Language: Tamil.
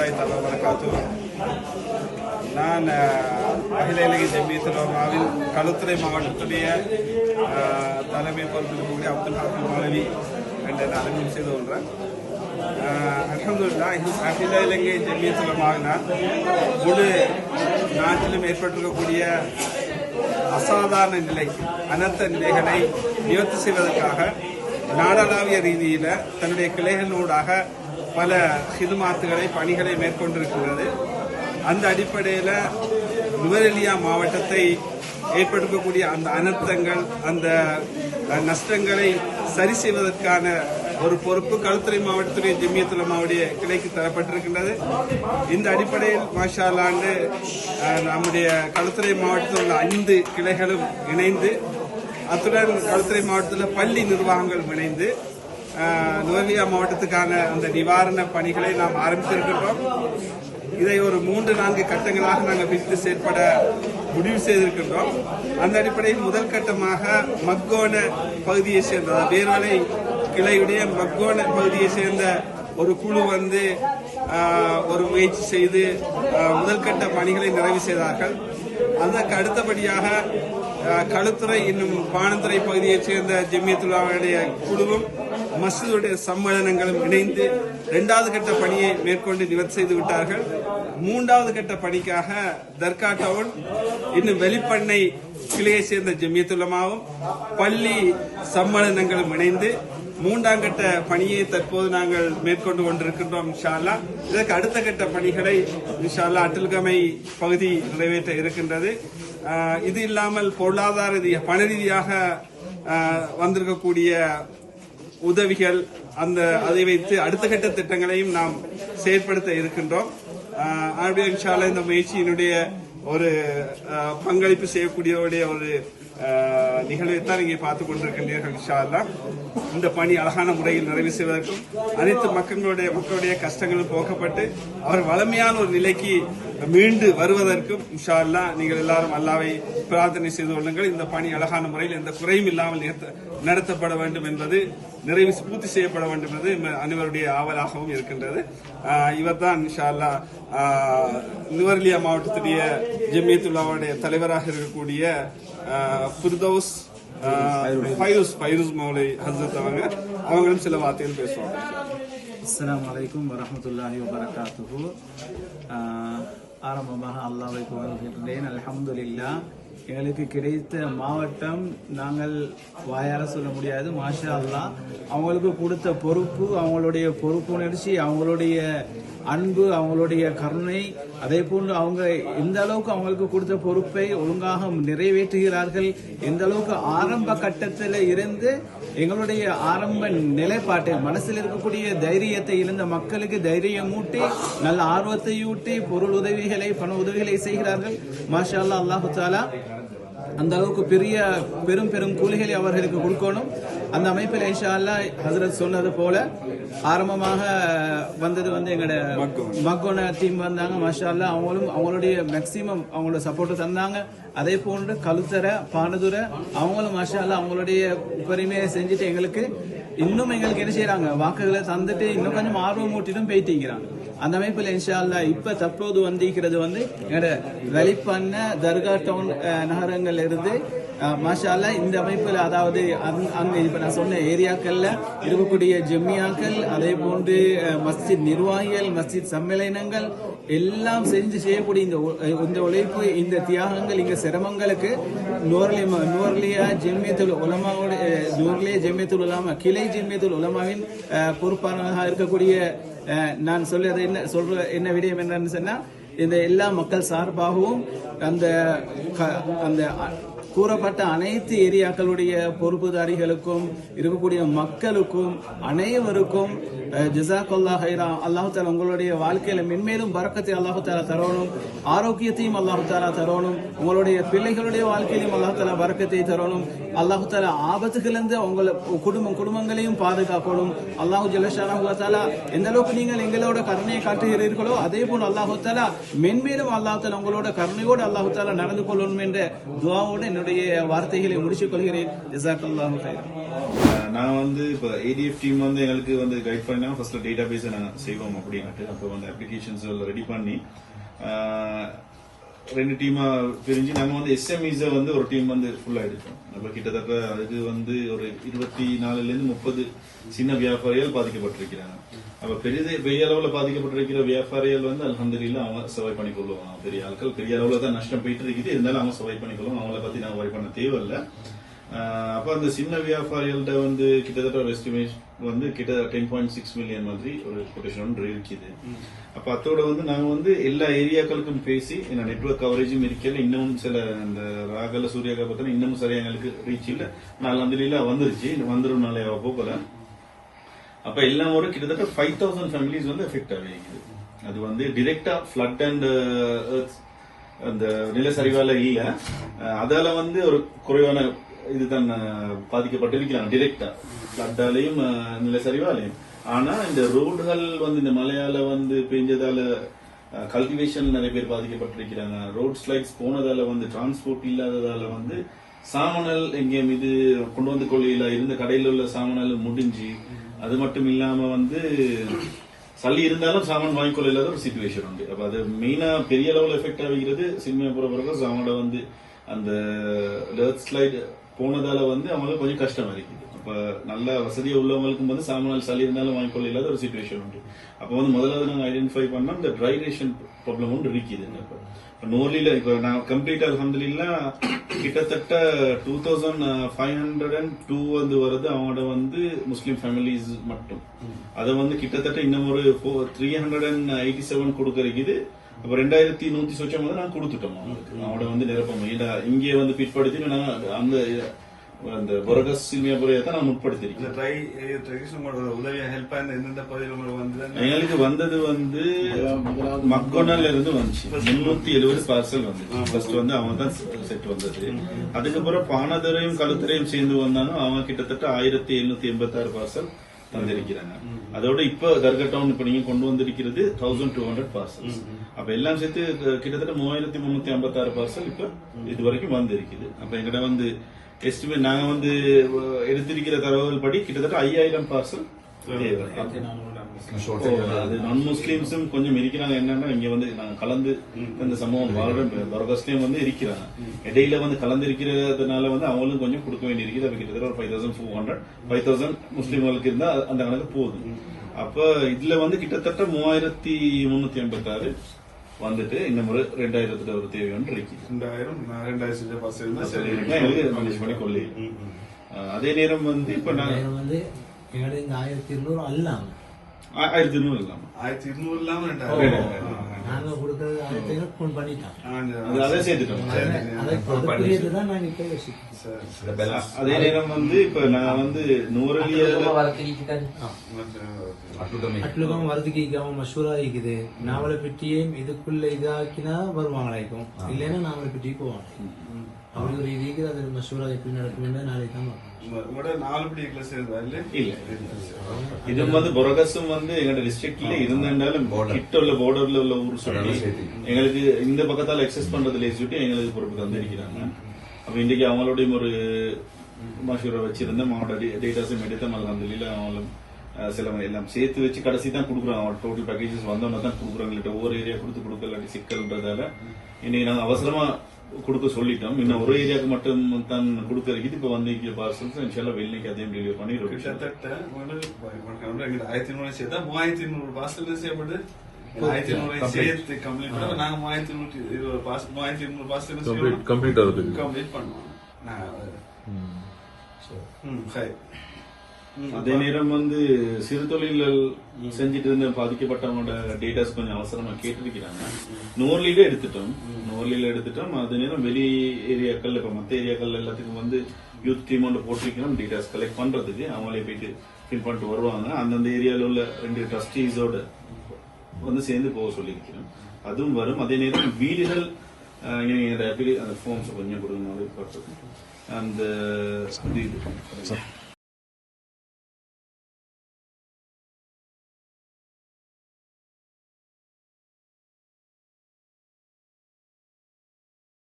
வரமத்துல்லாய் தலா நான் அகில இலங்கை ஜெமியத்துலமாவில் களுத்துறை மாவட்டத்துடைய தலைமை பொறுப்பில் அப்துல் ஹாஃபி மாணவி என்ற நான் அறிமுகம் செய்து கொள்கிறேன் அலமதுல்லா அகில இலங்கை ஜெமியத்துலமாவினால் முழு நாட்டிலும் ஏற்பட்டிருக்கக்கூடிய அசாதாரண நிலை அனர்த்த நிலைகளை நிவர்த்தி செய்வதற்காக நாடளாவிய ரீதியில் தன்னுடைய கிளைகளூடாக பல ஹிதுமாத்துகளை பணிகளை மேற்கொண்டிருக்கிறது. அந்த அடிப்படையில் நுவரெலியா மாவட்டத்தை ஏற்படுத்தக்கூடிய அந்த அனர்த்தங்கள் அந்த நஷ்டங்களை சரி செய்வதற்கான ஒரு பொறுப்பு களுத்துறை மாவட்டத்துடைய ஜெமியத்துலமாவுடைய கிளைக்கு தரப்பட்டிருக்கின்றது. இந்த அடிப்படையில் மாஷாலாண்டு ஆண்டு நம்முடைய களுத்துறை மாவட்டத்தில் உள்ள ஐந்து கிளைகளும் இணைந்து அத்துடன் களுத்துறை மாவட்டத்தில் பள்ளி நிர்வாகங்கள் இணைந்து நுவலியா மாவட்டத்துக்கான அந்த நிவாரண பணிகளை நாம் ஆரம்பித்திருக்கின்றோம். இதை ஒரு மூன்று நான்கு கட்டங்களாக நாங்கள் பிரித்து செயற்பட முடிவு செய்திருக்கின்றோம். அந்த அடிப்படையில் முதல் கட்டமாக மக்கோண பகுதியை சேர்ந்த வேர்வலை கிளையுடைய மக்கோண பகுதியை சேர்ந்த ஒரு குழு வந்து ஒரு முயற்சி செய்து முதல் கட்ட பணிகளை நிறைவு செய்தார்கள். அதற்கு அடுத்தபடியாக களுத்துறை இன்னும் பானந்துறை பகுதியைச் சேர்ந்த ஜெமியத்துல்லாவுடைய குழுவும் மசூதுடைய சம்மேளனங்களும் இணைந்து இரண்டாவது கட்ட பணியை மேற்கொண்டு நிவர்த்தி செய்து விட்டார்கள். மூன்றாவது கட்ட பணிக்காக தர்கா டவுன் இன்னும் வெளிப்பண்ணை கிளையை சேர்ந்த ஜெமியத்துலமாவும் பள்ளி சம்மேளனங்களும் இணைந்து மூன்றாம் கட்ட பணியை தற்போது நாங்கள் மேற்கொண்டு கொண்டிருக்கின்றோம் இன்ஷால்லா இதற்கு அடுத்த கட்ட பணிகளை இன்ஷால்லா அட்டுல்கமை பகுதி நிறைவேற்ற இருக்கின்றது. இது இல்லாமல் பொருளாதார ரீதியாக பண ரீதியாக வந்திருக்கக்கூடிய உதவிகள் அந்த அதை வைத்து அடுத்த கட்ட திட்டங்களையும் நாம் செயற்படுத்த இருக்கின்றோம். அப்படியே ஆகவே இந்த முயற்சியினுடைய ஒரு பங்களிப்பு செய்யக்கூடியவருடைய ஒரு நிகழ்வை தான் இங்கே பார்த்து கொண்டிருக்கின்றீர்கள் இந்த பணி அழகான முறையில் நிறைவு செய்வதற்கும் அனைத்து மக்களுடைய மக்களுடைய கஷ்டங்களும் போக்கப்பட்டு அவர் வளமையான ஒரு நிலைக்கு மீண்டு வருவதற்கும் இன்ஷா அல்லாஹ் நீங்கள் எல்லாரும் அல்லாவை பிரார்த்தனை செய்து கொள்ளுங்கள். இந்த பணி அழகான முறையில் எந்த குறையும் இல்லாமல் நடத்தப்பட வேண்டும் என்பது நிறைவு பூர்த்தி செய்யப்பட வேண்டும் என்பது அனைவருடைய ஆவலாகவும் இருக்கின்றது. ஆஹ் இவர்தான் இன்ஷா அல்லாஹ் ஆஹ் நுவர்லியா மாவட்டத்துடைய ஜெமியத்துல்லாவுடைய தலைவராக இருக்கக்கூடிய ஆஹ் ஃபைரூஸ். ஃபைரூஸ் மௌலை ஹசரத் அவங்க. அவங்களும் சில வார்த்தைகள் பேசுவாங்க. அஸ்ஸலாமு அலைக்கும் வரஹ்மத்துல்லாஹி வபரகாத்துஹு ஆஹ் ஆரம்பமாக அல்லாஹ்வை புகழ்கின்றேன் அல்ஹம்துலில்லாஹ் எங்களுக்கு கிடைத்த மாவட்டம் நாங்கள் வாயார சொல்ல முடியாது மாஷா அல்லா அவங்களுக்கு கொடுத்த பொறுப்பு அவங்களுடைய பொறுப்புணர்ச்சி அவங்களுடைய அன்பு அவங்களுடைய கருணை. அதே போன்று அவங்க எந்த அளவுக்கு அவங்களுக்கு கொடுத்த பொறுப்பை ஒழுங்காக நிறைவேற்றுகிறார்கள். எந்த அளவுக்கு ஆரம்ப கட்டத்தில் இருந்து எங்களுடைய ஆரம்ப நிலைப்பாட்டை மனசில் இருக்கக்கூடிய தைரியத்தை இழந்த மக்களுக்கு தைரியம் ஊட்டி நல்ல ஆர்வத்தை ஊட்டி பொருள் உதவிகளை பண உதவிகளை செய்கிறார்கள். மாஷா அல்லாஹ் அல்லாஹு தாலா அந்த அளவுக்கு பெரிய பெரும் பெரும் கூலிகளை அவர்களுக்கு கொடுக்கணும். அந்த அமைப்பில் அல்லாஹ் ஹசரத் சொன்னது போல ஆரம்பமாக வந்தது வந்து எங்களோட மக்கோன டீம் வந்தாங்க. மாஷா அல்லாஹ் அவங்களும் அவங்களுடைய மேக்சிமம் அவங்களோட சப்போர்ட் தந்தாங்க. அதே போன்று கழுத்தரை பானதுரை அவங்களும் மாஷா அல்லாஹ் அவங்களுடைய பெருமையை செஞ்சுட்டு எங்களுக்கு இன்னும் எங்களுக்கு என்ன செய்யறாங்க வாக்குகளை தந்துட்டு இன்னும் கொஞ்சம் ஆர்வம் ஊட்டிட்டும் போயிட்டீங்கிறாங்க அந்த அமைப்பில் இன்ஷால்லா இப்ப தற்போது வந்திருக்கிறது வந்து எங்களோட வெளிப்பண்ண தர்கா டவுன் அஹ், நகரங்கள்ல இருந்து மாஷால இந்த அமைப்பில் அதாவது அங்க- அங்க இப்ப நான் சொன்ன ஏரியாக்கள்ல இருக்கக்கூடிய ஜெம்மியாக்கள் அதே போன்று மஸ்ஜித் நிர்வாகிகள் மஸ்ஜித் சம்மேளனங்கள் எல்லாம் செஞ்சு செய்யக்கூடிய இந்த இந்த உழைப்பு இந்த தியாகங்கள் இங்க சிரமங்களுக்கு நூர்லி நூர்லியா ஜெம்மியத்துல் உலமாவோட நூர்லியா ஜெம்மியத்துல் உலமா கிளை ஜெம்மியத்துல் உலமாவின் பொறுப்பாளராக இருக்கக்கூடிய நான் சொல்லுறது என்ன சொல்ற என்ன விடயம் என்னன்னு சொன்னா இந்த எல்லா மக்கள் சார்பாகவும் அந்த க- அந்த கூறப்பட்ட அனைத்து ஏரியாக்களுடைய பொறுப்புதாரிகளுக்கும் இருக்கக்கூடிய மக்களுக்கும் அனைவருக்கும் ஜிசாக்குல்லா ஹைரா அல்லாஹு தாலா உங்களுடைய வாழ்க்கையில மென்மேலும் பறக்கத்தை அல்லாஹு தாலா தரணும் ஆரோக்கியத்தையும் அல்லாஹு தாலா தரணும் உங்களுடைய பிள்ளைகளுடைய வாழ்க்கையிலும் அல்லாஹு தாலா பறக்கத்தை தரணும் அல்லாஹு தாலா ஆபத்துகளிலிருந்து உங்களை குடும்பம் குடும்பங்களையும் பாதுகாக்கணும். அல்லாஹு ஜலஷானா தாலா எந்த அளவுக்கு நீங்கள் எங்களோட கருணையை காட்டுகிறீர்களோ அதே போல் அல்லாஹு தாலா மென்மேலும் அல்லாஹு தாலா உங்களோட கருணையோடு அல்லாஹு தாலா நடந்து கொள்ளணும் என்ற துவாவோடு என்னுடைய வார்த்தைகளை முடிச்சுக் கொள்கிறேன் ஜிசாக்கல்லாஹு ஹைரா நான் வந்து இப்போ ஏடிஎஃப் டீம் வந்து எங்களுக்கு வந்து கைட் பண்ணா ஃபர்ஸ்ட் டேட்டா பேஸை நாங்கள் செய்வோம் அப்படின்ட்டு அப்போ வந்து அப்ளிகேஷன்ஸ் ரெடி பண்ணி ரெண்டு டீமா பிரிஞ்சு நம்ம வந்து எஸ்எம்இஸ வந்து ஒரு டீம் வந்து ஃபுல்லா எடுத்தோம் நம்ம கிட்டத்தட்ட அதுக்கு வந்து ஒரு இருபத்தி நாலுல இருந்து முப்பது சின்ன வியாபாரிகள் பாதிக்கப்பட்டிருக்கிறாங்க. அப்ப பெரிய பெரிய அளவுல பாதிக்கப்பட்டிருக்கிற வியாபாரிகள் வந்து அல்ஹம்துலில்லாஹ் அவங்க சர்வை பண்ணி கொள்ளுவாங்க. பெரிய ஆட்கள் பெரிய அளவுல தான் நஷ்டம் போயிட்டு இருக்குது. இருந்தாலும் அவங்க சர்வை பண்ணி கொள்ளுவாங்க. அவங்கள பத்தி நாங்க worry பண்ண தேவையில்லை. அப்போ அந்த சின்ன வியாபாரிகள்ட்ட வந்து கிட்டத்தட்ட ஒரு எஸ்டிமேஷன் வந்து கிட்ட டென் பாயிண்ட் சிக்ஸ் மில்லியன் மாதிரி ஒரு கொட்டேஷன் ஒன்று இருக்குது. அப்போ அதோட வந்து நாங்கள் வந்து எல்லா ஏரியாக்களுக்கும் பேசி என்ன நெட்ஒர்க் கவரேஜும் இருக்கல இன்னமும் சில அந்த ராகல சூர்யாக்கா பார்த்தா இன்னமும் சரியாக எங்களுக்கு ரீச் இல்ல. நாலாம் வந்துருச்சு. வந்துடும் அவள் போகல. அப்போ எல்லாம் ஒரு கிட்டத்தட்ட ஃபைவ் தௌசண்ட் ஃபேமிலிஸ் வந்து எஃபெக்ட் ஆகிருக்குது அது வந்து டிரெக்டா ஃப்ளட் அண்ட் அந்த நிலச்சரிவால இல்லை. அதால வந்து ஒரு குறைவான இதுதான் அஹ், பாதிக்கப்பட்டிருக்கிறாங்க. டிரெக்டா ஃப்ளட்டாலையும் நிலச்சரிவாலையும். ஆனா இந்த ரோடுகள் வந்து இந்த மலையால வந்து பெஞ்சதால கல்டிவேஷன் நிறைய பேர் பாதிக்கப்பட்டிருக்கிறாங்க. ரோட் ஸ்லைட்ஸ் போனதால வந்து டிரான்ஸ்போர்ட் இல்லாததால வந்து சாமணல் எங்கேயும் இது கொண்டு வந்து கொள்ளையில இருந்த கடையில் உள்ள சாமணல் முடிஞ்சு அது மட்டும் இல்லாம வந்து சளி இருந்தாலும் சாமான் வாங்கிக்கொள்ள இல்லாத ஒரு சுச்சுவேஷன் உண்டு. அப்ப அது மெயினா பெரிய அளவில் எஃபெக்ட் ஆகிறது சினிமா போற பிறகு சாமானோட வந்து அந்த லெர்த் ஸ்லைட் போனதால வந்து அவங்களுக்கு கொஞ்சம் கஷ்டமா இருக்குது அப்போ நல்ல வசதியா உள்ளவங்களுக்கும் வந்து சாமான் சளி இருந்தாலும் வாங்கிக்கொள்ள இல்லாத ஒரு சுச்சுவேஷன் உண்டு. அப்போ வந்து முதலாவது நாங்கள் ஐடென்டிஃபை பண்ணா இந்த ட்ரை ரேஷன் ப்ராப்ளம் ஒன்று இருக்குது இப்போ. இப்போ நோர்லியில் இப்போ நான் கம்ப்ளீட்டாக அல்ஹம்துலில்லா கிட்டத்தட்ட two thousand five hundred and two வந்து வருது அவங்களோட வந்து முஸ்லீம் ஃபேமிலிஸ் மட்டும். அதை வந்து கிட்டத்தட்ட இன்னும் ஒரு four three hundred and eighty seven கொடுக்கறது அப்போ ரெண்டாயிரத்தி நூற்றி சொச்சம் வந்து நான் கொடுத்துட்டோம் அவங்களுக்கு. அவங்களோட வந்து நிரப்பம் இல்லை இங்கே வந்து பிற்படுத்தி நான் அந்த அந்த பொரகஸ் சில்மியாபுரையை தான் நான் முற்படுத்திருக்கேன் வந்து எங்களுக்கு வந்தது வந்து மக்கோனால இருந்து வந்துச்சு முன்னூத்தி எழுபது பார்சல் வந்துச்சு. ஃபர்ஸ்ட் வந்து அவங்க தான் செட் வந்தது. அதுக்கப்புறம் பானதுரையும் கழுத்துறையும் சேர்ந்து வந்தாங்க அவங்க கிட்டத்தட்ட ஆயிரத்தி எழுநூத்தி எண்பத்தி ஆறு பார்சல் தந்திருக்கிறாங்க அதோட இப்ப தர்கா டவுன் இப்ப நீங்க கொண்டு வந்திருக்கிறது தௌசண்ட் டூ ஹண்ட்ரட் பார்சல் அப்ப எல்லாம் சேர்த்து கிட்டத்தட்ட மூவாயிரத்தி முன்னூத்தி ஐம்பத்தி ஆறு பார்சல் இப்ப இது வரைக்கும் வந்திருக்குது. அப்ப எங்கிட்ட வந்து எஸ்டிமேட் நாங்க வந்து எடுத்திருக்கிற தகவல் படி கிட்டத்தட்ட ஐயாயிரம் பார்சல் அது நான் முஸ்லீம்ஸும் கொஞ்சம் இருக்கிறாங்க. என்னன்னா இங்க வந்து நாங்க கலந்து இந்த சமூகம் வாழ்ற பரகஸ்லயும் வந்து இருக்கிறாங்க. இடையில வந்து கலந்து இருக்கிறதுனால வந்து அவங்களும் கொஞ்சம் கொடுக்க வேண்டி இருக்குது அது கிட்டத்தட்ட ஒரு five thousand four hundred five thousand முஸ்லீம்களுக்கு இருந்தா அந்த கணக்கு போகுது அப்ப இதுல வந்து கிட்டத்தட்ட மூவாயிரத்தி முன்னூத்தி எண்பத்தி ஆறு வந்துட்டு இந்த முறை ரெண்டாயிரத்துல ஒரு தேவை ஒன்று இருக்குது ரெண்டாயிரம் ரெண்டாயிரத்தி பஸ் இருந்தா சரி எங்களுக்கு மேனேஜ் பண்ணி கொள்ளி அதே நேரம் வந்து இப்ப நான் ஆயிரம் வந்து எங்கள்ட்ட இந்த ஆயிரத்தி இருநூறு அல்லாம ஆ- ஆயிரத்தி நூறு இல்லாம ஆயிரத்தி இருநூறு இல்லாம ரெண்டாயிரம். நாங்க கொடுக்கறது ஐநூறு ஃபோன் பண்ணிட்டோம். அது அதை சேர்த்துட்டோம் அதுக்குரியது தான் நாங்க இப்ப யோசிக்கிறோம் சரி அதே நேரம் வந்து இப்ப நான் வந்து நூறலிய அட்லுகம் வரதுக்கு மஷூரா இருக்குது. நாவலை பெட்டியும் இதுக்குள்ள இதாக்கினா வருவாங்களாக்கும் இல்லைன்னா நாவலை பெட்டி போவாங்க அப்படி ஒரு இது இருக்குது அது மஷூரா எப்படி நடக்கும் நாளைக்கு தான் இது வந்து பொரகசும் வந்து எங்களோட டிஸ்ட்ரிக்ட்ல இருந்தாலும் கிட்ட உள்ள பார்டர்ல உள்ள ஊர் சொல்லி எங்களுக்கு இந்த பக்கத்தால எக்ஸஸ் பண்றதுல சுட்டி எங்களுக்கு பொறுப்பு தந்திருக்கிறாங்க. அப்ப இன்னைக்கு அவங்களோடையும் ஒரு மஷூரை வச்சிருந்த மாவட்ட டேட்டாஸும் எடுத்த மல்ல அவங்களும் அஹ், சில எல்லாம் சேர்த்து வச்சு கடைசி தான் கொடுக்குறோம் அவங்க டோட்டல் பேக்கேஜஸ் வந்தோம்னா தான் கொடுக்குறாங்க. ஒவ்வொரு ஏரியா கொடுத்து கொடுக்கல சிக்கல்ன்றதால. இன்னைக்கு நாங்க அவசரமா கொடுக்க சொல்லிட்டோம். இன்னும் ஒரு ஏரியாவுக்கு மட்டும் தான் கொடுக்கறதுக்கு இப்ப வந்து பார்சல்ஸ் இன்ஷால்லா வெள்ளிக்கு அதையும் டெலிவரி பண்ணிடுவோம் கிட்டத்தட்ட ஆயிரத்தி இருநூறு சேர்த்தா மூவாயிரத்தி இருநூறு பாஸ்டல் செய்யப்பட்டு ஆயிரத்தி சேர்த்து கம்ப்ளீட் பண்ண நாங்க மூவாயிரத்தி இருநூற்றி இருபது பாஸ் மூவாயிரத்தி இருநூறு பாஸ்டல் கம்ப்ளீட் கம்ப்ளீட் ஆகுது. பண்ணுவோம். அதே. நேரம் வந்து சிறு தொழில்கள் செஞ்சுட்டு இருந்த பாதிக்கப்பட்டவங்களோட டேட்டாஸ் கொஞ்சம் அவசரமா கேட்டிருக்கிறாங்க. நோர்லில எடுத்துட்டோம். நோர்லில எடுத்துட்டோம். அதே நேரம் வெளி ஏரியாக்கள் இப்ப மத்த ஏரியாக்கள் எல்லாத்துக்கும் வந்து யூத் டீம் ஒன்று போட்டிருக்கிறோம். டேட்டாஸ் கலெக்ட் பண்றதுக்கு. அவங்களே போயிட்டு ஃபில் பண்ணிட்டு வருவாங்க. அந்தந்த ஏரியால உள்ள ரெண்டு ட்ரஸ்டீஸோட வந்து சேர்ந்து போக சொல்லியிருக்கிறோம். அதுவும் வரும். அதே நேரம் வீடுகள் அஹ், இங்க நீங்க அந்த applica- அந்த ஃபார்ம்ஸ் கொஞ்சம் கொடுங்க மாதிரி பார்த்து. அந்த இது.